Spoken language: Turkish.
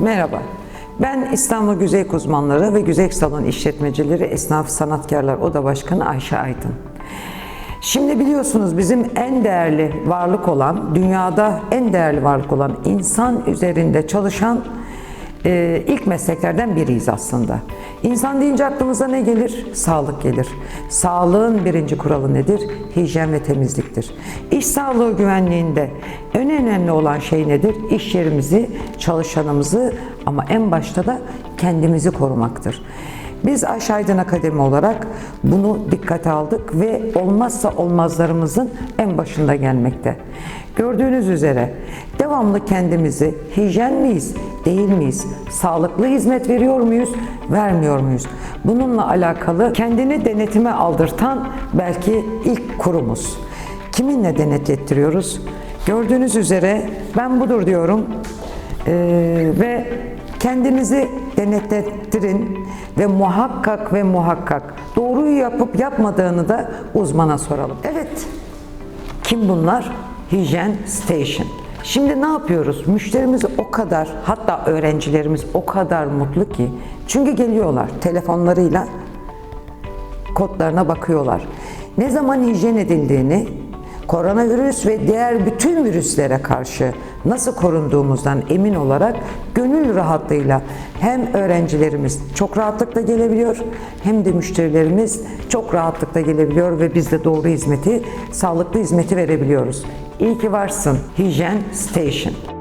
Merhaba. Ben İstanbul Güzel Uzmanları ve Güzel Salon İşletmecileri Esnaf Sanatkarlar Oda Başkanı Ayşe Aydın. Şimdi biliyorsunuz bizim en değerli varlık olan, dünyada en değerli varlık olan insan üzerinde çalışan e, ilk mesleklerden biriyiz aslında. İnsan deyince aklımıza ne gelir? Sağlık gelir. Sağlığın birinci kuralı nedir? Hijyen ve temizliktir. İş sağlığı güvenliğinde en önemli olan şey nedir? İş yerimizi, çalışanımızı ama en başta da kendimizi korumaktır. Biz Ayşe Aydın Akademi olarak bunu dikkate aldık ve olmazsa olmazlarımızın en başında gelmekte. Gördüğünüz üzere devamlı kendimizi hijyen miyiz, değil miyiz, sağlıklı hizmet veriyor muyuz, vermiyor muyuz? Bununla alakalı kendini denetime aldırtan belki ilk kurumuz. Kiminle denetlettiriyoruz? Gördüğünüz üzere ben budur diyorum Ee, ve kendinizi denetlettirin ve muhakkak ve muhakkak doğruyu yapıp yapmadığını da uzmana soralım. Evet, kim bunlar? Hijyen Station. Şimdi ne yapıyoruz? Müşterimiz o kadar, hatta öğrencilerimiz o kadar mutlu ki. Çünkü geliyorlar telefonlarıyla kodlarına bakıyorlar. Ne zaman hijyen edildiğini, koronavirüs ve diğer bütün virüslere karşı nasıl korunduğumuzdan emin olarak gönül rahatlığıyla hem öğrencilerimiz çok rahatlıkla gelebiliyor hem de müşterilerimiz çok rahatlıkla gelebiliyor ve biz de doğru hizmeti, sağlıklı hizmeti verebiliyoruz. İyi ki varsın Hijyen Station.